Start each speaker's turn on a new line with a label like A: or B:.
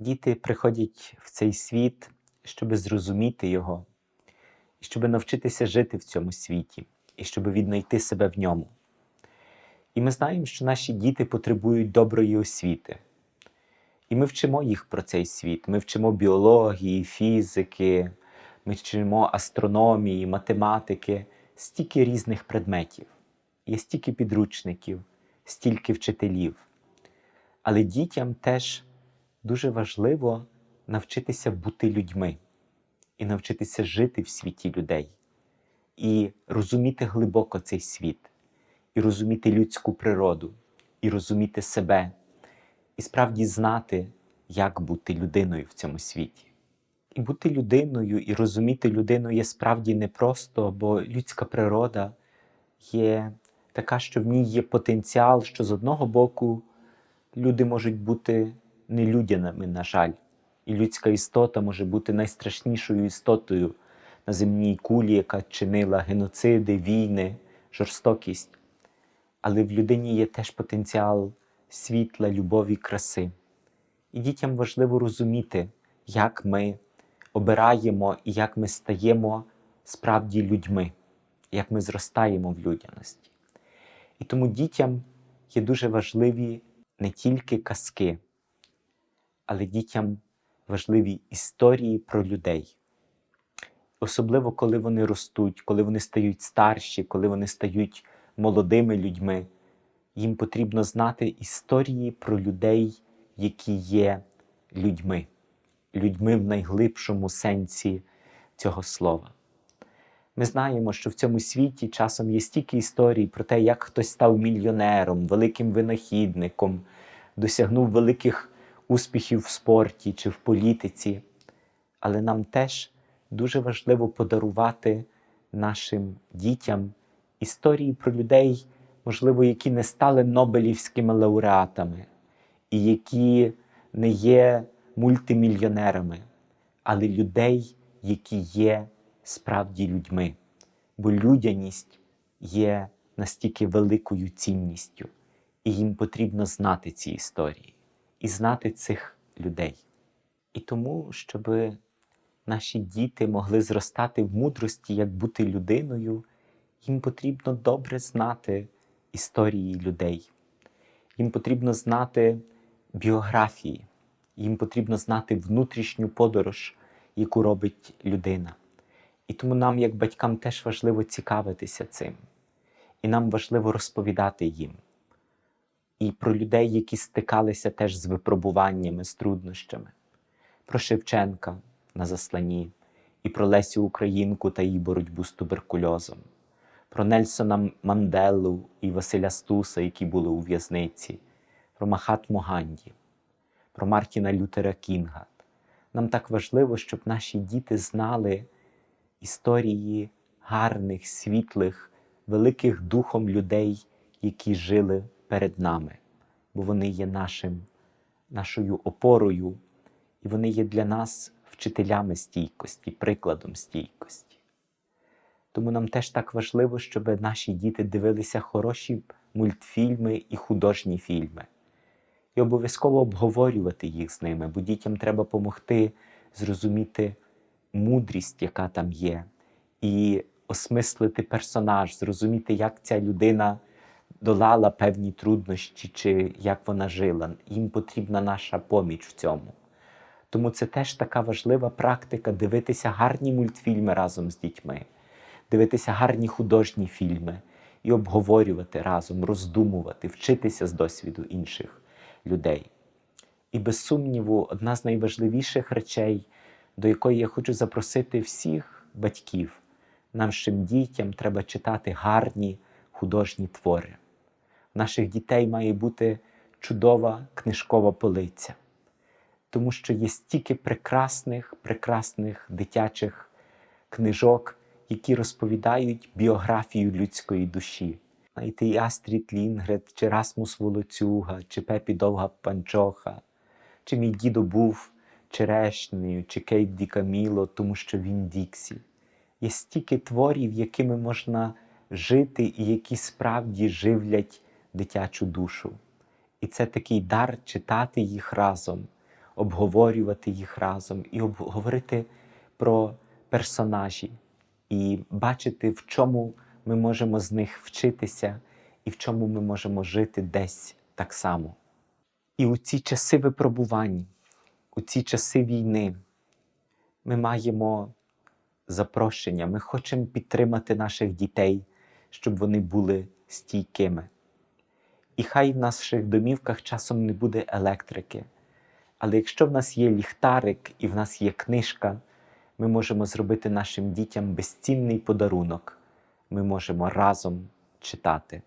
A: Діти приходять в цей світ, щоб зрозуміти його, і щоб навчитися жити в цьому світі, і щоб віднайти себе в ньому. І ми знаємо, що наші діти потребують доброї освіти. І ми вчимо їх про цей світ. Ми вчимо біології, фізики, ми вчимо астрономії, математики, стільки різних предметів, є стільки підручників, стільки вчителів. Але дітям теж дуже важливо навчитися бути людьми і навчитися жити в світі людей, і розуміти глибоко цей світ, і розуміти людську природу, і розуміти себе, і справді знати, як бути людиною в цьому світі. І бути людиною, і розуміти людину є справді непросто, бо людська природа є така, що в ній є потенціал, що з одного боку люди можуть бути нелюдяними, на жаль, і людська істота може бути найстрашнішою істотою на земній кулі, яка чинила геноциди, війни, жорстокість. Але в людині є теж потенціал світла, любові, краси. І дітям важливо розуміти, як ми обираємо і як ми стаємо справді людьми, як ми зростаємо в людяності. І тому дітям є дуже важливі не тільки казки, але дітям важливі історії про людей. Особливо, коли вони ростуть, коли вони стають старші, коли вони стають молодими людьми, їм потрібно знати історії про людей, які є людьми, людьми в найглибшому сенсі цього слова. Ми знаємо, що в цьому світі часом є стільки історій про те, як хтось став мільйонером, великим винахідником, досягнув великих успіхів в спорті чи в політиці. Але нам теж дуже важливо подарувати нашим дітям історії про людей, можливо, які не стали Нобелівськими лауреатами, і які не є мультимільйонерами, але людей, які є справді людьми. Бо людяність є настільки великою цінністю, і їм потрібно знати ці історії і знати цих людей. І тому, щоб наші діти могли зростати в мудрості, як бути людиною, їм потрібно добре знати історії людей. Їм потрібно знати біографії, їм потрібно знати внутрішню подорож, яку робить людина. І тому нам, як батькам, теж важливо цікавитися цим. І нам важливо розповідати їм. І про людей, які стикалися теж з випробуваннями, з труднощами, про Шевченка на засланні, і про Лесю Українку та її боротьбу з туберкульозом, про Нельсона Манделу і Василя Стуса, які були у в'язниці, про Махатму Ганді, про Мартіна Лютера Кінга. Нам так важливо, щоб наші діти знали історії гарних, світлих, великих духом людей, які жили перед нами, бо вони є нашим, нашою опорою, і вони є для нас вчителями стійкості, прикладом стійкості. Тому нам теж так важливо, щоб наші діти дивилися хороші мультфільми і художні фільми. І обов'язково обговорювати їх з ними, бо дітям треба допомогти зрозуміти мудрість, яка там є, і осмислити персонаж, зрозуміти, як ця людина долала певні труднощі, чи як вона жила. Їм потрібна наша поміч в цьому. Тому це теж така важлива практика дивитися гарні мультфільми разом з дітьми, дивитися гарні художні фільми і обговорювати разом, роздумувати, вчитися з досвіду інших людей. І без сумніву, одна з найважливіших речей, до якої я хочу запросити всіх батьків, нашим дітям треба читати гарні художні твори. Наших дітей має бути чудова книжкова полиця, тому що є стільки прекрасних, прекрасних дитячих книжок, які розповідають біографію людської душі. Знаєте, і Астрід Лінгрет, чи Расмус Волоцюга, чи Пепі Довга Панчоха, чи мій дідо був черешнею, чи Кейт Ді Каміло, тому що він Діксі. Є стільки творів, якими можна жити і які справді живлять дитячу душу. І це такий дар читати їх разом, обговорювати їх разом і обговорити про персонажі, і бачити, в чому ми можемо з них вчитися, і в чому ми можемо жити десь так само. І у ці часи випробувань, у ці часи війни, ми маємо запрошення, ми хочемо підтримати наших дітей, щоб вони були стійкими. І хай в наших домівках часом не буде електрики. Але якщо в нас є ліхтарик і в нас є книжка, ми можемо зробити нашим дітям безцінний подарунок. Ми можемо разом читати.